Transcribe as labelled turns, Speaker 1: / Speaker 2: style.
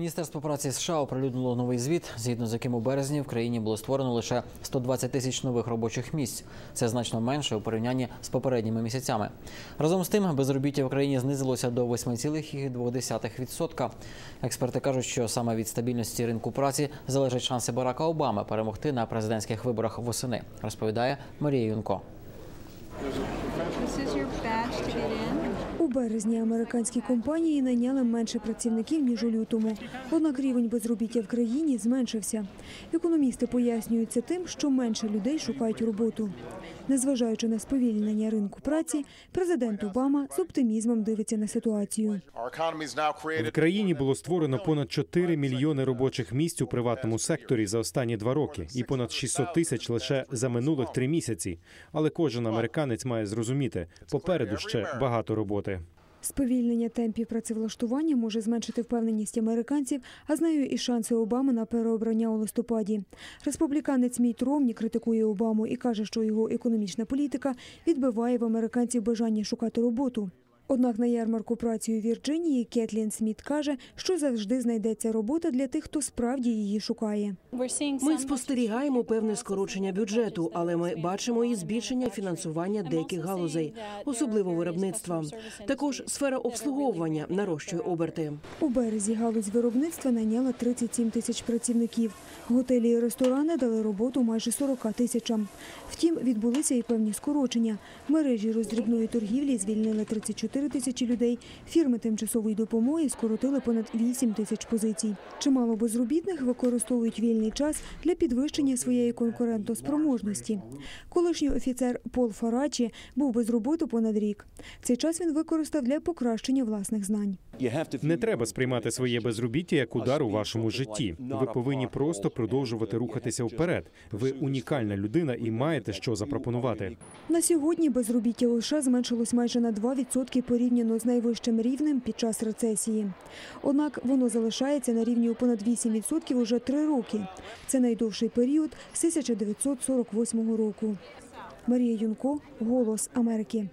Speaker 1: Міністерство праці США оприлюднило новий звіт, згідно з яким у березні в країні було створено лише 120 тисяч нових робочих місць. Це значно менше у порівнянні з попередніми місяцями. Разом з тим, безробіття в країні знизилося до 8,2%. Експерти кажуть, що саме від стабільності ринку праці залежать шанси Барака Обами перемогти на президентських виборах восени, розповідає Марія Юнко.
Speaker 2: This is your badge to get in.
Speaker 3: У березні американські компанії найняли менше працівників ніж у лютому. Однак рівень безробіття в країні зменшився. Економісти пояснюють це тим, що менше людей шукають роботу. Незважаючи на сповільнення ринку праці, президент Обама з оптимізмом дивиться на ситуацію.
Speaker 4: В країні було створено понад 4 мільйони робочих місць у приватному секторі за останні два роки, і понад 600 тисяч лише за минулих три місяці. Але кожен американець має зрозуміти, попереду ще багато роботи.
Speaker 3: Сповільнення темпів працевлаштування може зменшити впевненість американців, а з нею і шанси Обами на переобрання у листопаді. Республіканець Мій Тромні критикує Обаму і каже, що його економічна політика відбиває в американців бажання шукати роботу. Однак на ярмарку праці у Вірджинії Кетлін Сміт каже, що завжди знайдеться робота для тих, хто справді її шукає.
Speaker 5: Ми спостерігаємо певне скорочення бюджету, але ми бачимо і збільшення фінансування деяких галузей, особливо виробництва. Також сфера обслуговування нарощує оберти.
Speaker 3: У березі галузь виробництва найняла 37 тисяч працівників. Готелі і ресторани дали роботу майже 40 тисячам. Втім, відбулися і певні скорочення. Мережі роздрібної торгівлі звільнили 34 тисячі людей. Фірми тимчасової допомоги скоротили понад 8 тисяч позицій. Чимало безробітних використовують вільний час для підвищення своєї конкурентоспроможності. Колишній офіцер Пол Фарачі був без роботи понад рік. Цей час він використав для покращення власних знань.
Speaker 4: Не треба сприймати своє безробіття як удар у вашому житті. Ви повинні просто продовжувати рухатися вперед. Ви унікальна людина і маєте що запропонувати.
Speaker 3: На сьогодні безробіття США зменшилось майже на 2% порівняно з найвищим рівнем під час рецесії. Однак воно залишається на рівні у понад 8% уже три роки. Це найдовший період з 1948 року. Марія Юнко, Голос Америки.